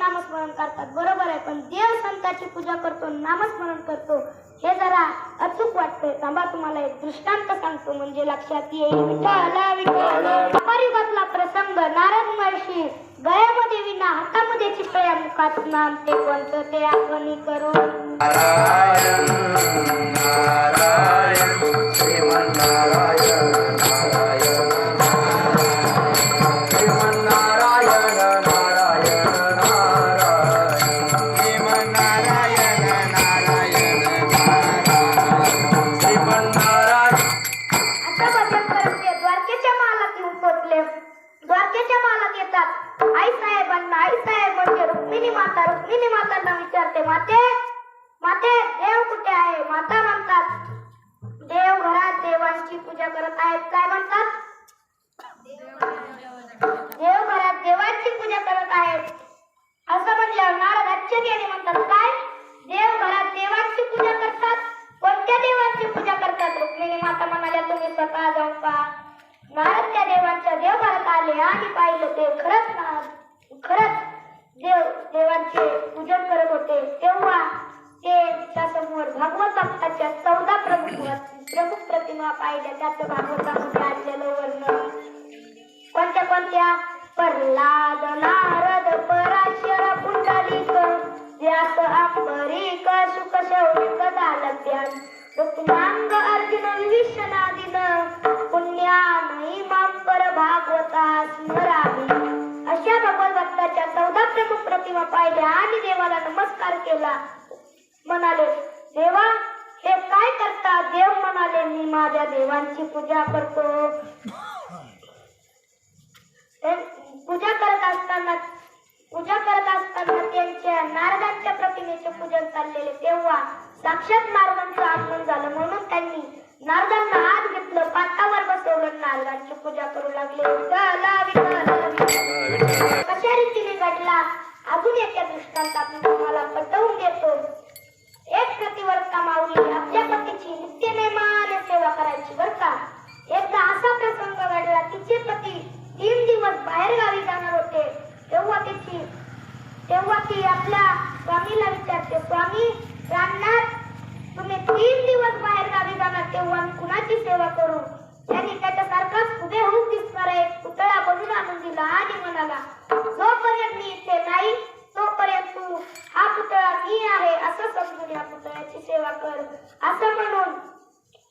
नामस्मरण करतात. बरोबर आहे पण देव संताची पूजा करतो नामस्मरण करतो हे जरा अचूक वाटतंय. थांबा तुम्हाला एक दृष्टांत सांगतो म्हणजे लक्षात येईल विठ्ठल विठ्ठल अपरयुगातला प्रसंग. नारद महर्षी गळ्यामध्ये विना हातामध्ये चिपळ्या मुखात नाम ते कोणतं ते आठवणी करून. नारायण नारायण नारायण. द्वारकेच्या महालात येतात. आई साहेबांना आई साहेब म्हणजे रुक्मिणी माता रुक्मिणी मातांना विचारते माते माते देव कुठे आहे? माता म्हणतात देव घरात देवांची पूजा करत आहेत. काय म्हणतात? देव घरात देवांची पूजा करत आहेत. असं म्हणल्यावर नारद आश्चर्याने म्हणतात. काय? देव घरात देवांची पूजा करतात. कोणत्या देवांची पूजा करतात? रुक्मिणी माता म्हणाल्या तुम्ही स्वतः जाऊन पहा नारद त्या देवांच्या देवघरात आले आणि पाहिलं ते खरंच ना खरंच देव देवांचे पूजन करत होते. तेव्हा ते समोर भगवत भक्ताच्या चौदा प्रमुख प्रमुख प्रतिमा पाहिल्या. त्याचं भागवतामध्ये आणलेलं वर्ण कोणत्या कोणत्या? प्रल्हाद नारद पराशर पुंडलिक. व्यास अंबरीक शुक शौरिक प्रतिमा पाहिल्या आणि देवाला नमस्कार केला. म्हणाले देवा हे काय करता? देव म्हणाले मी माझ्या देवांची पूजा करतो. पूजा करत असताना पूजा करत असताना त्यांच्या नारदांच्या प्रतिमेचे पूजन चाललेले तेव्हा साक्षात नारदांचं आगमन झालं. म्हणून त्यांनी नारदांना आत घेतलं पाटावर बसवलं नारदांची पूजा करू लागले. अजून एका दृष्टांत मी तुम्हाला पटवून देतो. एक प्रतिवर्ता माऊली आपल्या पतीची नित्य नेमाने सेवा करायची बर का? एकदा असा प्रसंग घडला तिचे पती तीन दिवस बाहेर गावी जाणार होते. तेव्हा तिची तेव्हा ती आपल्या स्वामीला विचारते स्वामी रामनाथ तुम्ही तीन दिवस बाहेर गावी जाणार तेव्हा मी कुणाची सेवा करू? त्यांनी त्याच्यासारखाच उभे होऊन दिसणारा एक पुतळा बनवून आणून दिला आणि म्हणाला जोपर्यंत मी इथे नाही तोपर्यंत तू हा पुतळा मी आहे असं समजून या पुतळ्याची सेवा कर असं म्हणून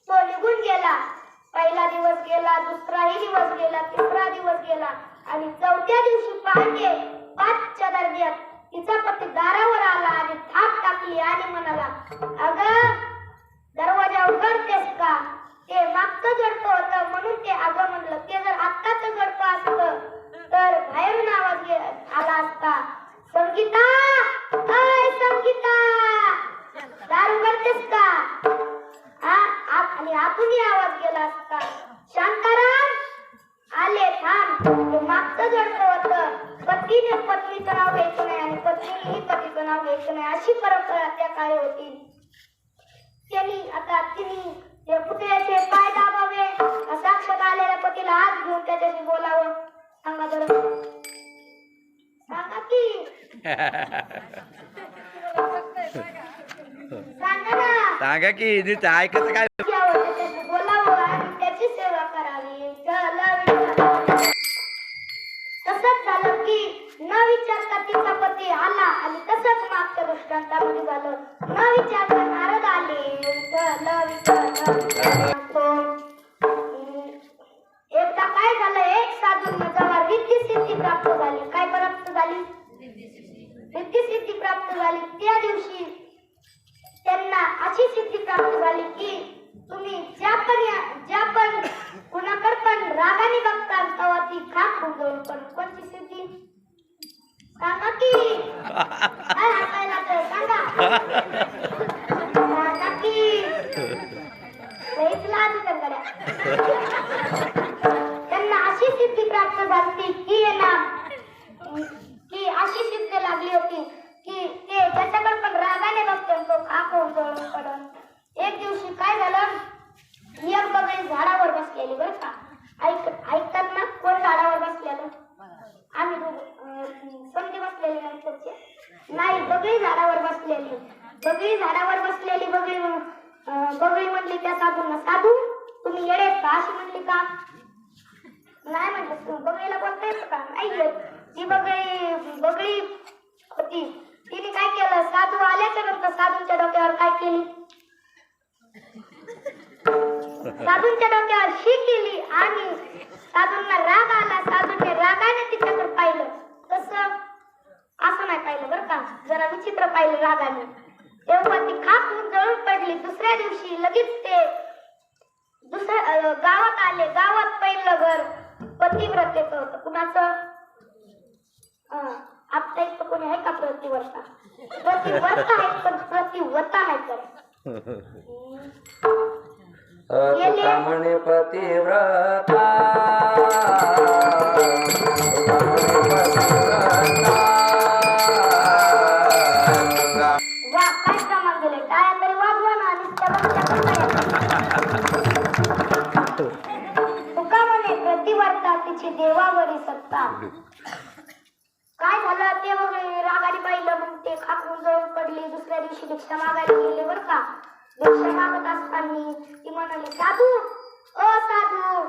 तो निघून गेला पहिला दिवस गेला दुसराही दिवस गेला तिसरा आणि चौथ्या दिवशी पहाटे पाचच्या दर्ग्यात तिचा पती दारावर आला आणि थाप टाकली आणि म्हणाला अग दरवाजा उघडतेस का? ते मागचं जडतं होतं म्हणून ते अगं म्हणलं मागचं जडतं होतं. पतीने पत्नीचं नाव घ्यायचं नाही आणि पत्नीनेही पतीचं नाव घ्यायचं नाही. अशी परंपरा त्या काळी होती. त्यांनी आता तिने पुतळ्याचे पाय दाबावे. साक्षात आलेल्या पतीला हात घेऊन त्याच्याशी बोलावं. सांगा बरं. सांगा की. सांगा ना. सांगा की ऐकत काय? पती आला आणि तसंच मागच्या दृष्टांतामध्ये झालं. न विचारता नारद आले. एकदा काय झालं? एक साधूंना जेव्हा रिद्धी सिद्धी प्राप्त झाली. काय प्राप्त झाली? रिद्धी सिद्धी. प्राप्त झाली. त्या दिवशी त्यांना अशी सिद्धी प्राप्त झाली की तुम्ही ज्या पण ज्या पण कुणाकडे पण रागाने बघता तेव्हा ती खाक उगवून पण कोणती सिद्धी? सांगा की काय हातायला तर सांगा सांगा बगळी झाडावर बसलेली. बगळी अं, बगळी म्हणली त्या साधूंना साधू तुम्ही येडे का? अशी म्हणली का? नाही म्हटलं बगळीला बोलता येतं का? नाही येत. ती बगळी बगळी होती. तिने काय केलं? साधू आल्याच्यानंतर साधूंच्या डोक्यावर काय केली? साधूंच्या डोक्यावर शी केली. आले. गावात पहिलं घर पतिव्रतेचं होतं. कुणाचं? आपल्या इथं कोणी आहे का प्रतिव्रता? प्रतिव्रता आहे पण प्रतिव्रता नाही तर पतिव्रता तुका प्रतिवर्ता तिची देवावरी सत्ता. काय झालं ते वगैरे रागाने पाहिलं मग ते खाकून जवळ पडली. दुसऱ्या दिवशी भिक्षा मागायला गेले बर का. भिक्षा मागत असताना ती म्हणाली साधू अ साधू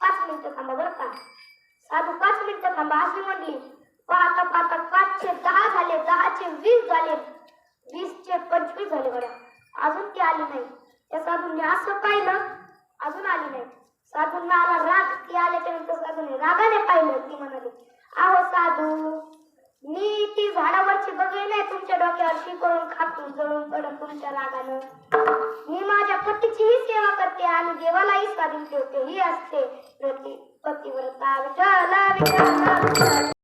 पाच मिनिटं थांबा बरं का. साधू पाच मिनिटं थांबा अशी म्हणली. पाहता पाहता पाचशे दहा झाले दहाचे वीस झाले वीसचे पंचवीस झाले बरं. अजून ती आली नाही. त्या साधूंनी असं पाहिलं अजून आली नाही. साधूंना आला राग ती आल्याच्यानंतर साधूने रागाने पाहिलं ती म्हणाली आहो साधू मी ती झाडावरची बघली नाही तुमच्या डोक्यावर शिकवून खातून जळून पडत तुमच्या रागानं. मी माझ्या पतीचीही सेवा करते आणि देवालाही स्वाधीन ठेवते ही असते प्रति पतिव्रता विठ्ठल विठ्ठल.